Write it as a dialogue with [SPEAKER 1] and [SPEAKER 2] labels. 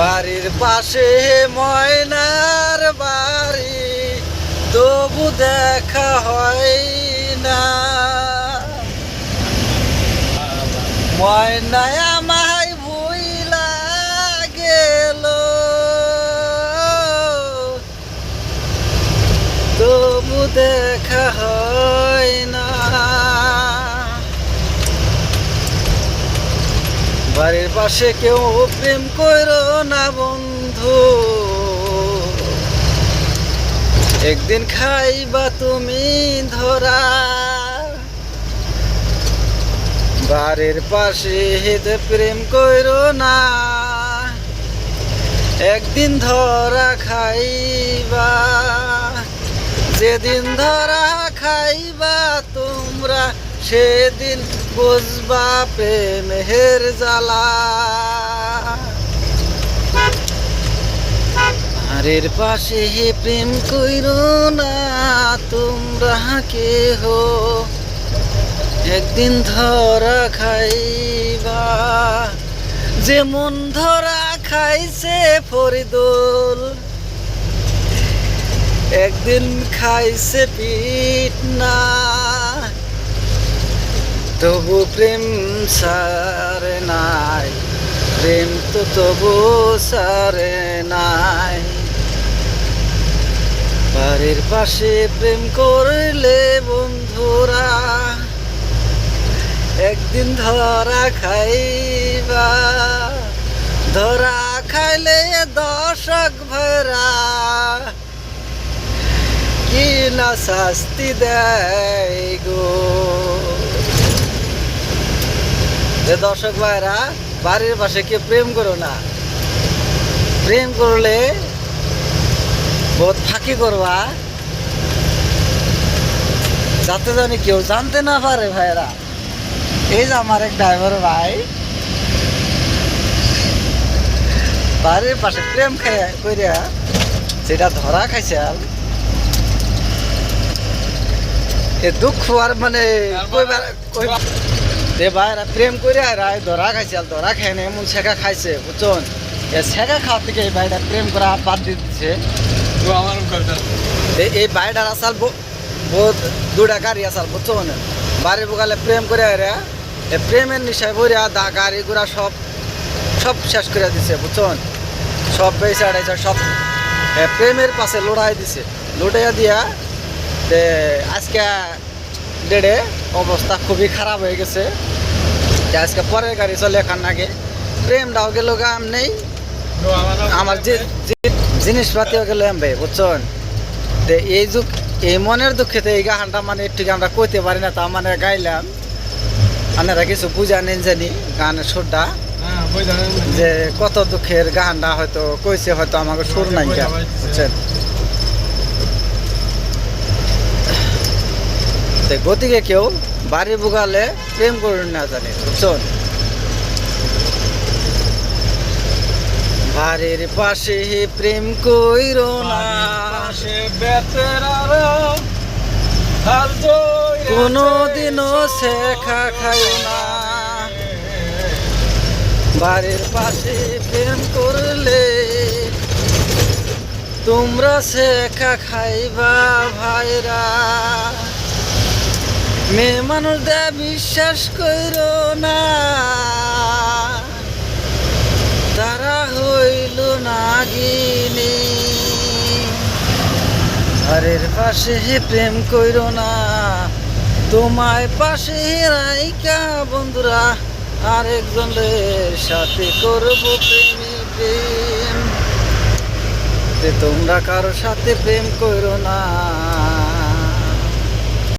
[SPEAKER 1] বাড়ির পাশে ময়নার বাড়ি তবু দেখা হয় না। ময়নায় বাড়ির পাশে কেউ প্রেম করো না বন্ধু। একদিন খাইবা তুমি ধরা। বাড়ির পাশে হেতে প্রেম করো না। একদিন ধরা খাইবা, যেদিন ধরা খাইবা তোমরা সেদিন বুঝবা প্রেমের জ্বালা। আরের পাশে হে প্রেম কইরো না, তোমরা কেহ? একদিন ধরা খাইবা যেমন ধরা খাইছে ফরিদুল। একদিন খাইছে পিট না। তবু প্রেম সারে নাই, প্রেম তো তবু সারে নাই। বাড়ির পাশে প্রেম করলে বন্ধুরা, একদিন ধরা খাইবা। ধরা খাইলে দশক ভরা। কি না শাস্তি দেয় গো। যে দর্শক ভাইরা বাড়ির পাশে কেউ প্রেম করো না। প্রেম করলে বহুত ফাঁকি করবা। যাতে জানি কেউ জানতে না পারে ভাইরা। এই যে আমার এক ড্রাইভার ভাই বাড়ির পাশে প্রেম খাইয়া কইরা সেটা ধরা খাইছে আর এ দুঃখ আর মানে কইবার কইবার তে ভাইরা প্রেম করে আর ধরা খাইছে আর ধরা খায় না এমন শেখা খাইছে বুঝছেন? এ শেখা খাওয়া থেকে এই ভাইটা প্রেম করা বাদ দিয়ে দিচ্ছে এই ভাইটার আসাল বহুত দুটা গাড়ি আসাল বুঝছেন? বাড়ি বুকালে প্রেম করে আরে এ প্রেমের নিশায় বইরে দা গাড়ি ঘোড়া সব সব শেষ করে দিছে বুঝছেন? সব বেসা টেসা সব এ প্রেমের পাশে লড়াই দিছে। লড়াইয়া দিয়া আজকে ডেড়ে অবস্থা খুবই খারাপ হয়ে গেছে। আজকে পরের গাড়ি চলে এখান আগে। প্রেমটাও গেল গাম নেই। আমার যে জিনিসপাতিও গেল এম ভাই বুঝছেন? তো এই যুগ এই মনের দুঃখেতে এই গানটা মানে একটু আমরা কইতে পারি না তা মানে গাইলাম। আপনারা কিছু বুঝা নেন জানি গানের সুরটা। যে কত দুঃখের গানটা হয়তো কইছে হয়তো আমাকে সুর নাই বুঝছেন? তো গতিকে কেউ বাড়ি বুগালে প্রেম করুন না জানে। বুঝছেন বাড়ির পাশে প্রেম কইর না। কোনো দিনও শেখা খাইও না। বাড়ির পাশে প্রেম করলে তোমরা শেখা খাইবা ভাইরা। মেয়ে মানুষ দে বিশ্বাস করো না। তারা হইল নাগিনী। ঘরের পাশে প্রেম কইরো না। তোমায় পাশে রাইকা বন্ধুরা আরেকজনের সাথে করব প্রেমী প্রেম। তোমরা কারও সাথে প্রেম করো না।